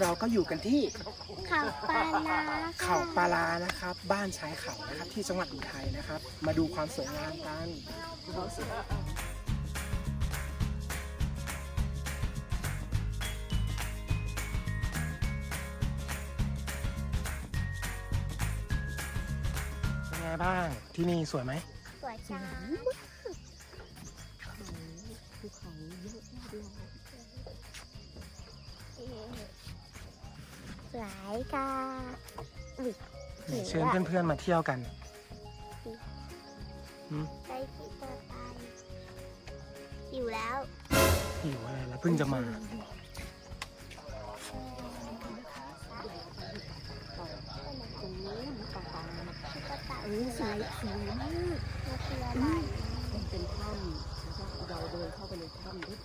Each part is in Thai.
เราก็อยู่กันที่เขาปลาลาเขาปาลานะครับ บ้านชายเขานะครับที่จังหวัดอุทัยนะครับ มาดูความสวยงามกันเป็นไงบ้างที่นี่สวยไหม สวยจัง สวยค่ะอุ้ยเนี่ยเชิญเพื่อนๆมาเที่ยวกันหืมไปที่ตัวไปอยู่แล้วหิวอะไรแล้วเพิ่งจะมา ตรงนู้นป่าป่าที่กระต่ายเออสวยสวยมากมันคืออะไรมันเป็นถ้ำแล้วก็เราเดินเข้าไปในถ้ำด้วย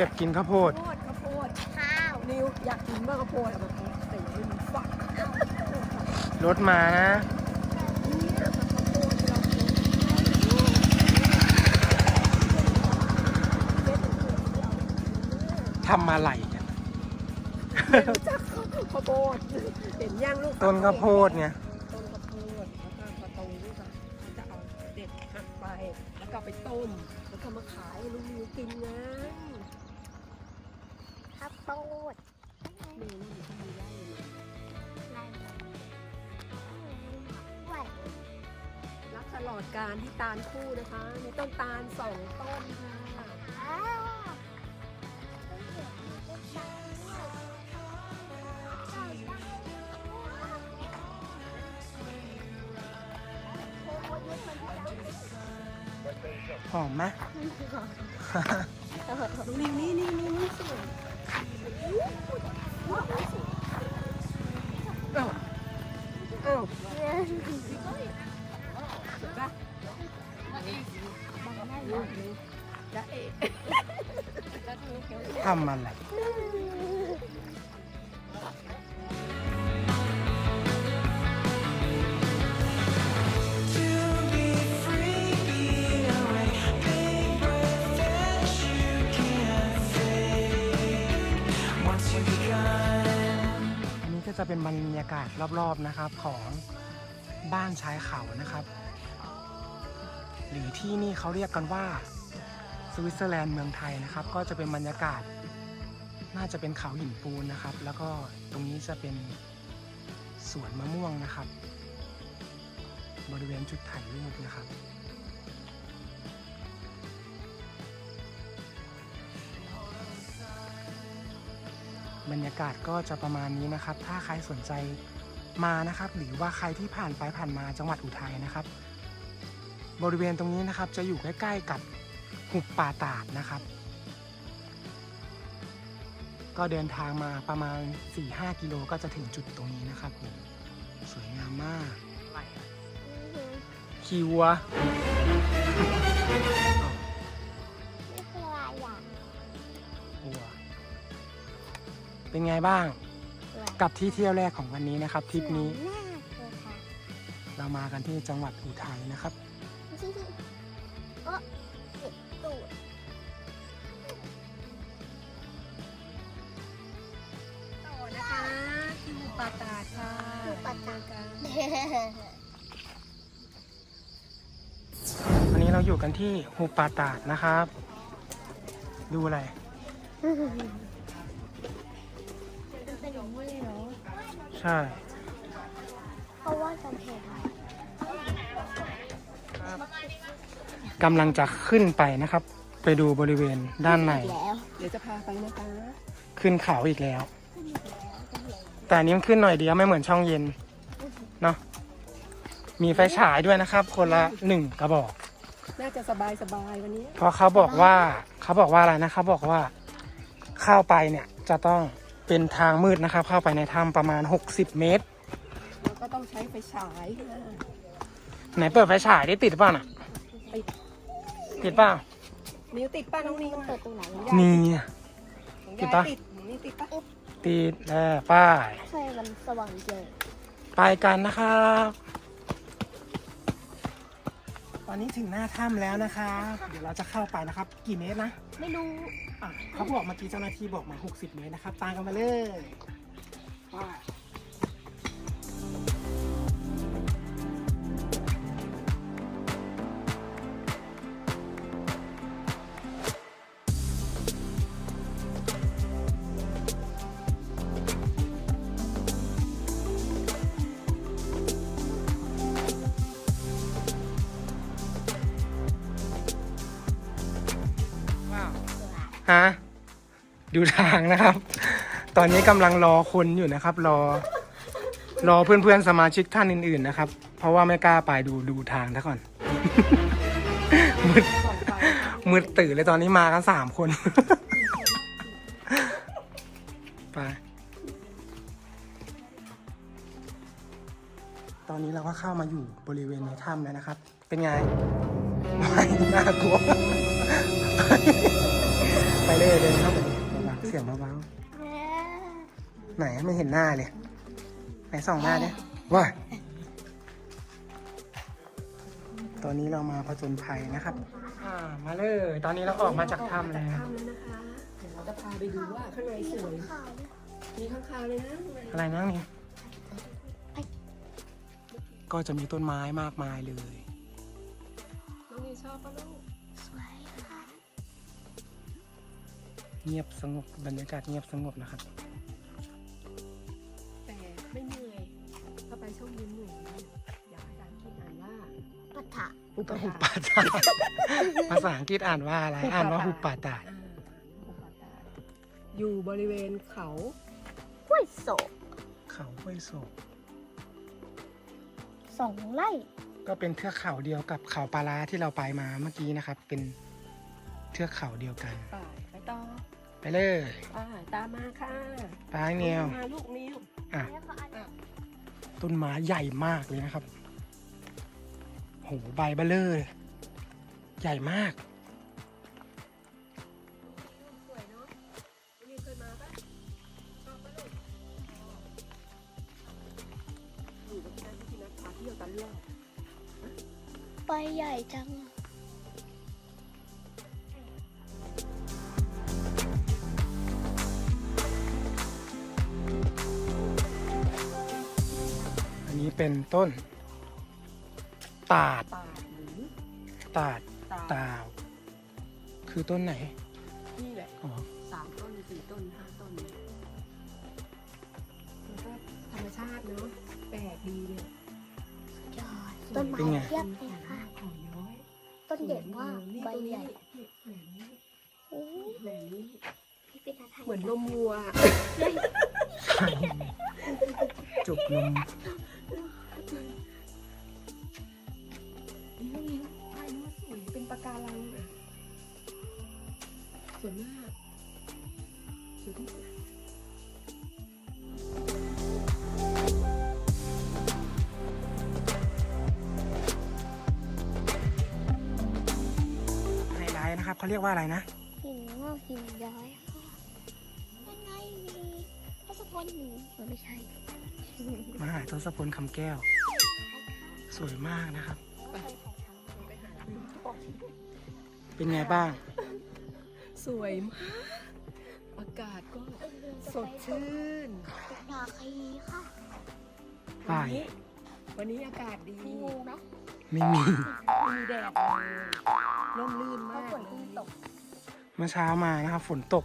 ก็บกินข้าวโพด ข้าวโพดข้าวโพดข้าวนิวอยากกินมากข้าวโพดอะแบบใส่ให้มันฝักรถมานะเนี่ยข้าวโพดที่เรากินทำอะไรกันรู้จักข้าวโพดเห็นย่างลูกต้นข้าวโพดไงต้นข้าวโพดแล้วก็พอโตนี่ค่ะจะเอาเด็ดหักไป แล้วก็เอาไปต้ม แล้วก็มาขายให้ลูกนิวกินไง ลอดการที่ตาลคู่นะคะ มีต้นตาลสองต้นค่ะอ้าวโอ้ยมันจะหอมไหมลูกนิวนี่นี่นี่นี่ำอะไรอันนี้ก็จะเป็นบรรยากาศรอบๆนะครับของบ้านชายเขานะครับ หรือที่นี่เขาเรียกกันว่าสวิตเซอร์แลนด์เมืองไทยนะครับ ก็จะเป็นบรรยากาศ น่าจะเป็นเขาหินปูนนะครับ แล้วก็ตรงนี้จะเป็นสวนมะม่วงนะครับ บริเวณจุดถ่ายรูปนะครับบรรยากาศก็จะประมาณนี้นะครับ ถ้าใครสนใจมานะครับ หรือว่าใครที่ผ่านไปผ่านมาจังหวัดอุทัยนะครับ บริเวณตรงนี้นะครับจะอยู่ใกล้ๆกับหุบป่าตาดนะครับ ก็เดินทางมาประมาณ 4-5 กิโลก็จะถึงจุดตรงนี้นะครับผม สวยงามมากคิวอะนี่คืออะไรอะวัว เป็นไงบ้าง กับที่เที่ยวแรกของวันนี้นะครับทริปนี้สวยมากเลยค่ะเรามากันที่จังหวัดอุทัยนะครับโอ้เจ็บ ที่หมู่ป่าตาดค่ะคือปะตากันวันนี้เราอยู่กันที่หุบป่าตาดนะครับ ดูอะไรมันเป็นอย่างนี้เหรอใช่เพราะว่ากำแพงกำลังจะขึ้นไปนะครับ ไปดูบริเวณด้านในแล้วเดี๋ยวจะพาไปนะคะขึ้นเขาอีกแล้ว แต่อันนี้มันขึ้นหน่อยเดียวไม่เหมือนช่องเย็นเนาะมีไฟฉายด้วยนะครับ คนละหนึ่งกระบอก น่าจะสบายสบายๆวันนี้ เพราะเขาบอกว่าเขาบอกว่าอะไรนะเขาบอกว่าเข้าไปเนี่ยจะต้องเป็นทางมืดนะครับ เข้าไปในถ้ำประมาณ 60 เมตรเราก็ต้องใช้ไฟฉายนะไหนเปิดไฟฉายได้ติดเปล่าน่ะติดติดเปล่านิ้วติดป้าน้องนิ้วเปิดตรงไหนของอะยายนี่ของติดยายปะติดของนี่ติดปะ ติดแล้วป้าย ใช่มันสว่างเจอไปกันนะครับ ตอนนี้ถึงหน้าถ้ำแล้วนะครับ เดี๋ยวเราจะเข้าไปนะครับ กี่เมตรนะไม่รู้อะเขาบอกเมื่อกี้เจ้าหน้าที่บอกมา 60 เมตรนะครับ ตามกันมาเลยไป ฮะดูทางนะครับ ตอนนี้กำลังรอคนอยู่นะครับ รอ รอเพื่อนๆสมาชิกท่านอื่นๆนะครับ เพราะว่าไม่กล้าไปดูดูทางซะก่อน มืดก่อนมืดตื่นเลยตอนนี้มากันสามคน ไป ตอนนี้เราก็เข้ามาอยู่บริเวณในถ้ำแล้วนะครับ เป็นไง ไม่น่ากลัว ไปเลยเดินเข้าไปเบาๆเสียงเบาๆไหนไม่เห็นหน้าเลยไหนส่องหน้าเนี่ยว้ายตอนนี้เรามาผจญภัยนะครับอ่ามาเลย ตอนนี้เราออกมาจากถ้ำแล้วถ้ำแล้วนะคะเดี๋ยวเราจะพาไปดูว่าข้างในสวยข่าวมีข้างคาวเลยนะข้างในอะไรนั่งนี่ ก็จะมีต้นไม้มากมายเลย น้องนี่ชอบปะลูก เงียบสงบบรรยากาศเงียบสงบนะครับ แต่ไม่เหนื่อยถ้าไปช่วงเย็นเหนื่อยนะอยากอาจารย์คิดอ่านว่าปะทะอุปหุบทาป่าตาดภาษาอังกฤษอ่านว่าอะไร อ่านว่าหุบป่าตาดอ่าอุปทาอยู่บริเวณเขาห้วยโศกเขาห้วยโศกสองไร่ก็เป็นเทือกเขาเดียวกับเขาปาราที่เราไปมาเมื่อกี้นะครับ เป็นเทือกเขาเดียวกันไปไป ต่อไปเลยไปตามมาค่ะไปเนียวมาลูกนิ้วอะแล้วก็อันต้นไม้ใหญ่มากเลยนะครับโหใบเบลเลอร์ใหญ่มากสวยเนาะ เป็นต้น ตาด ตาดหรือตาด ตาตาว คือต้นไหน นี่แหละอ๋อ สามต้นสี่ต้นห้าต้นเนี่ยมันก็ธรรมชาติเนาะแปลกดีเนี่ยยอดต้นไม้เป็นไง เทียบเลยค่ะ ของน้อยต้นเด่นมากนี่ใบต้นใหนี้ญ่นี่แหลมนี้โอ้ยแหลมนี้พี่เป็นอะไรเหมือนนมวัว จุกนม สวยมากสวยที่สุดไฮไลท์นะครับเขาเรียกว่าอะไรนะ หินงอกหินย้อยค่ะเป็นไงมีทศพลหนูเออไม่ใช่มหาทศพลคำแก้ว สวยมากนะครับ ไปหาเป็นไงบ้าง สวยมาก อากาศก็สดชื่นดาคีค่ะไป วันนี้วันนี้อากาศดี มีงูไหมไม่มี มีแดดเลยร่มรื่นเพมาราะกฝนเพิ่งตกเมื่อเช้ามานะครับฝนตก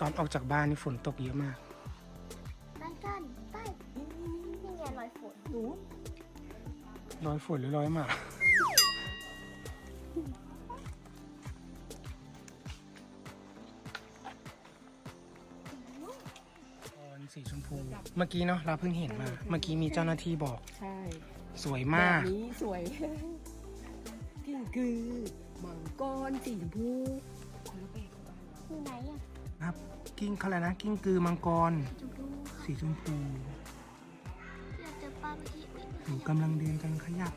ตอนออกจากบ้านนี่ฝนตกเยอะมากนั่นกันใต้นี่ไงรอยฝนหนูร้อยฝนหรือร้อยหมา สีชมพู เมื่อกี้เนาะเราเพิ่งเห็นมา เมื่อกี้มีเจ้าหน้าที่บอก ใช่สวยแบมากบนี้สวยที่งกือมังกรสีชมพูคนละแบบกับบ้านเราอยู่ไหนอะครับ กิ้งเขาอะไรนะ กิ้งกือมังกร ชมพูค่ะสีชมพูที่เราเจอป้าเมื่อกี้อุ๊ยหนูกำลังเดินกันขยับ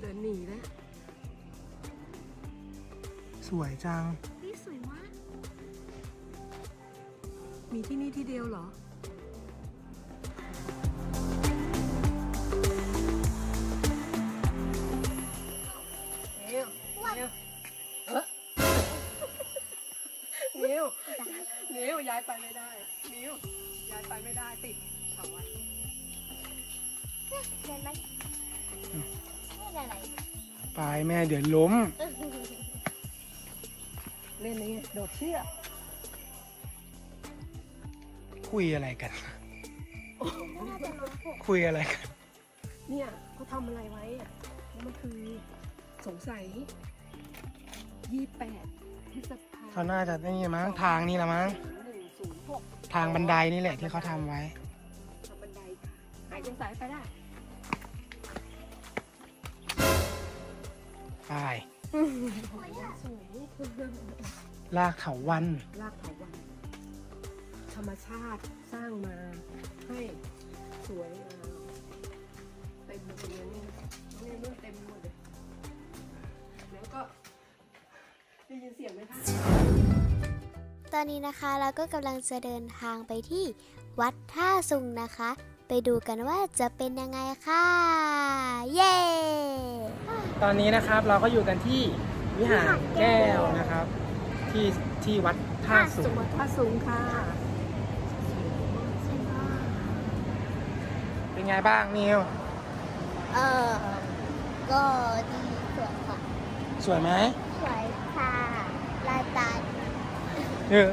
เดินหนีแล้ว สวยจัง มีที่นี่ที่เดียวเหรอเร็วเร็วเอ้อนิ้วนิ้วย้ายไปไม่ได้ นิ้วย้ายไปไม่ได้ติดเขาอะเห็นไหมนี่อะไรไปแม่เดี๋ยวล้ม เล่นนี้โดดเชือก คุยอะไรกันน่าจะล้มหกคุยอะไรกัน เนี่ยเขาทำอะไรไว้อะแล้วมันคือสงสัยยี่แปดพฤษภาเขาน่าจะนี่มั้งทางนี่ละมั้ง หนึ่งศูนย์หกทางบันไดนี่แหละที่เขาทำไว้ ทางบันไดค่ะหายสงสัยไปได้ ไปสวยลากเขาวัน ลากเถาวัน ธรรมชาติสร้างมาให้สวยงามเต็มไปเลยนี่นี่นู่นเต็มไปหมดเลยแล้วก็ได้ยินเสียงไหมคะตอนนี้นะคะเราก็กำลังจะเดินทางไปที่วัดท่าซุงนะคะ ไปดูกันว่าจะเป็นยังไงค่ะ เย้ ตอนนี้นะครับเราก็อยู่กันที่วิหารแก้วนะครับ ที่ที่วัดท่าสุจังงหวัดท่าสูงค่ะ เป็น ไงบ้างนิว เออก็ดีสวยค่ะสวยไหมสวยค่ะลายตา เออ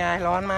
ไง ร้อนไหม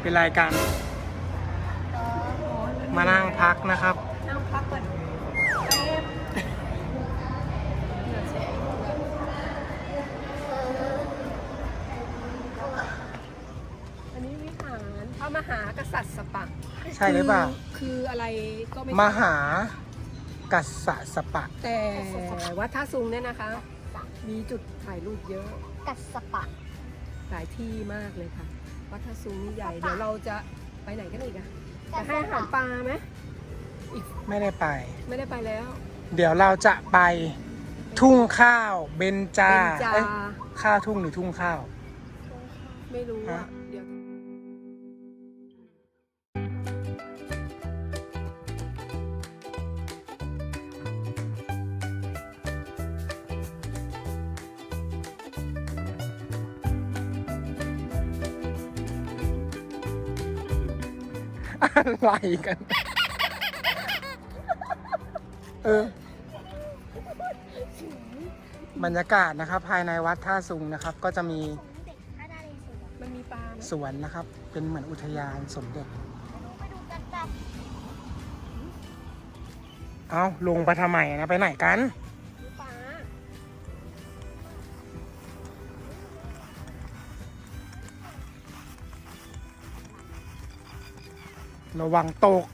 เป็นรายการมานั่งพักนะครับ นั่งพักก่อนอันนี้วิหารพระมหากษัตริย์สปะใช่หรือเปล่า คืออะไรก็ไม่มหากัสสะสปะ แต่วัดท่าซุงเนี่ยนะคะ มีจุดถ่ายรูปเยอะ กัดสปะ หลายที่มากเลยค่ะ วัดท่าซุงนี่ใหญ่ เดี๋ยวเราจะไปไหนกันอีกอะกัจะดให้อาหารปลาไหมไม่ได้ไป ไม่ได้ไปแล้ว เดี๋ยวเราจะไปทุ่งข้าวเบญจาเบญจา เอ้ยข้าวทุ่งหรือทุ่งข้าว ไม่รู้อะ อะไรกัน เออบรรยากาศนะครับ ภายในวัดท่าซุงนะครับ ก็จะมีมันมีปลาสวนนะครับ เป็นเหมือนอุทยานสมเด็จ เอาลงไปทำไมนะ ไปไหนกัน ระวังตก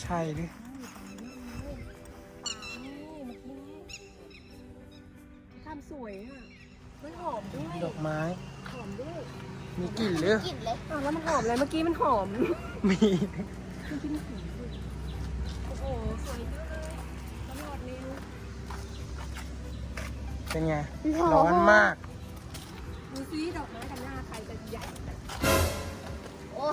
ใช่ดินี่เมื่อกี้ทำสวยอะ มันหอมด้วย ดอกไม้ หอมด้วย มีกลิ่นหรือกลิ่นเลยอ้าวแล้วมันหอมอะไรเมื่อกี้มันหอม มีเมื่อกี้มันหอมด้วยโอ้โห สวยจังเลยตลอดเร็วเป็นไง ร้อนมาก ดูซิดอกไม้กัน โอ้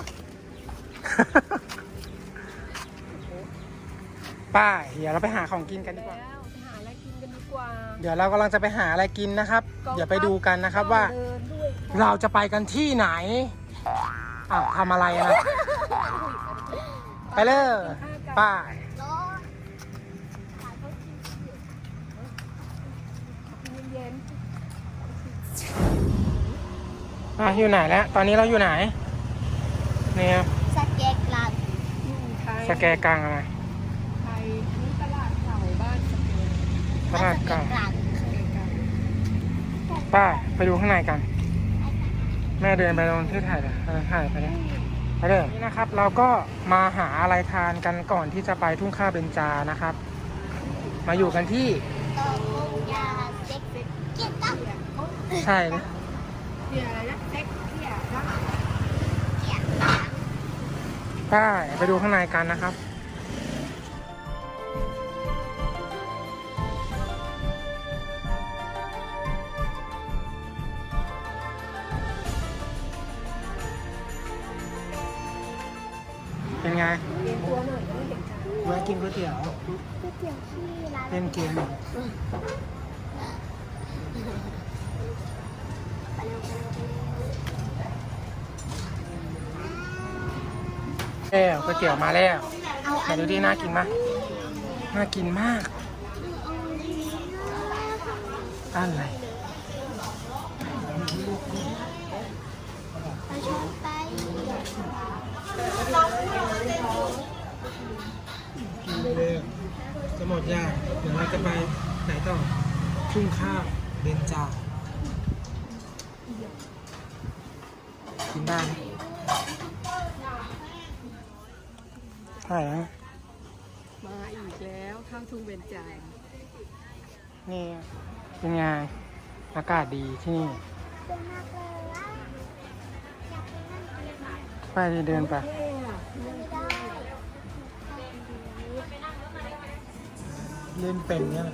ป้าเดี๋ยวเราไปหาของกินกันดีกว่า แล้วไปหาอะไรกินกันดีกว่าเดี๋ยวเรากำลังจะไปหาอะไรกินนะครับ เดี๋ยวไปดูกันนะครับว่า เดินด้วยเราจะไปกันที่ไหนอ้าวทำอะไรนะ ไปเลยป้ายร้อนขายเขากิน เย็น อะอยู่ไหนแล้ว ตอนนี้เราอยู่ไหนเนี่ยสเก็ตลานๆอยู่ไทยสแกกลางอะไรไทยนี่ตลาดเก่าบ้านสเกลตลาดกลางสเก็ตลานสเกลเก่าป้าไปดูข้างในกัน แม่เดินไปตรงที่ถ่ายเลยเออถ่ายไปเลยไปเลยนี่นะครับ เราก็มาหาอะไรทานกันก่อนที่จะไปทุ่งข้าวเบญจานะครับ มาอยู่กันที่ตองมงยาสเก็ตเก็ตตั้งใช่นะ เดี๋ยวอะไรนะเซ็กเที่ยนะ เกียร์ ป้าไปดูข้างในกันนะครับเป็นไงเรียนตัวหน่อยจะได้เห็นกันแวะกินก๋วยเตี๋ยวก๋วยเตี๋ยวที่ร้านเล่นเกม วแล้วก๋วยเตี๋ยวมาแล้วเอาดูดิน่ากินมากน่ากินมาก อะไรไปชมไปเร็วจะหมดยากเดี๋ยวเราจะไปไหนต่อทุ่งข้าวเบญจากินได้ ช่แล้วมาอีกแล้วข้าวทุ่งเบญจางนี่เป็นไงอากาศดีที่นี่เป็นมากเลยว่าอยากไปนั่งกินไปเดินไปเท่อะไม่ได้เล่นเป็นเนี่ย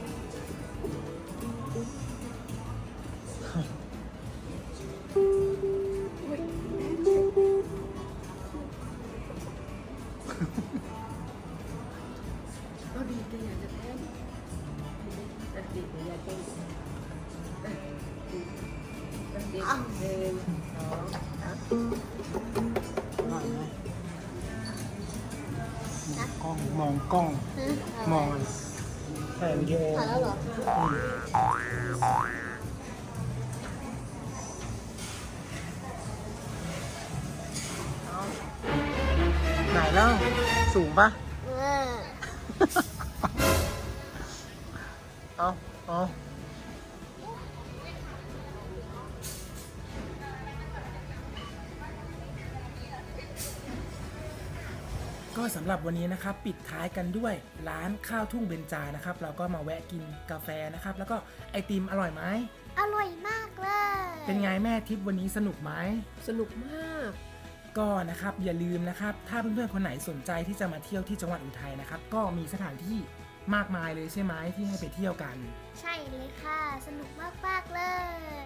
สูงปะเออเอาเอาก็สำหรับวันนี้นะครับปิดท้ายกันด้วยร้านข้าวทุ่งเบญจานะครับ เราก็มาแวะกินกาแฟนะครับ แล้วก็ไอติมอร่อยไหมอร่อยมากเลย เป็นไงแม่ทริปวันนี้สนุกไหมสนุกมาก ก็นะครับอย่าลืมนะครับถ้าเพื่อนๆคนไหนสนใจที่จะมาเที่ยวที่จังหวัดอุทัยนะครับ ก็มีสถานที่มากมายเลยใช่ไหมที่ให้ไปเที่ยวกัน ใช่เลยค่ะ สนุกมากๆเลย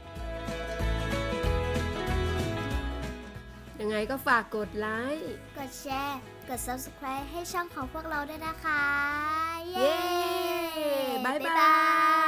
ยังไงก็ฝากกดไลค์ กดแชร์ กด subscribe ให้ช่องของพวกเราด้วยนะคะ เย้บ๊ายบาย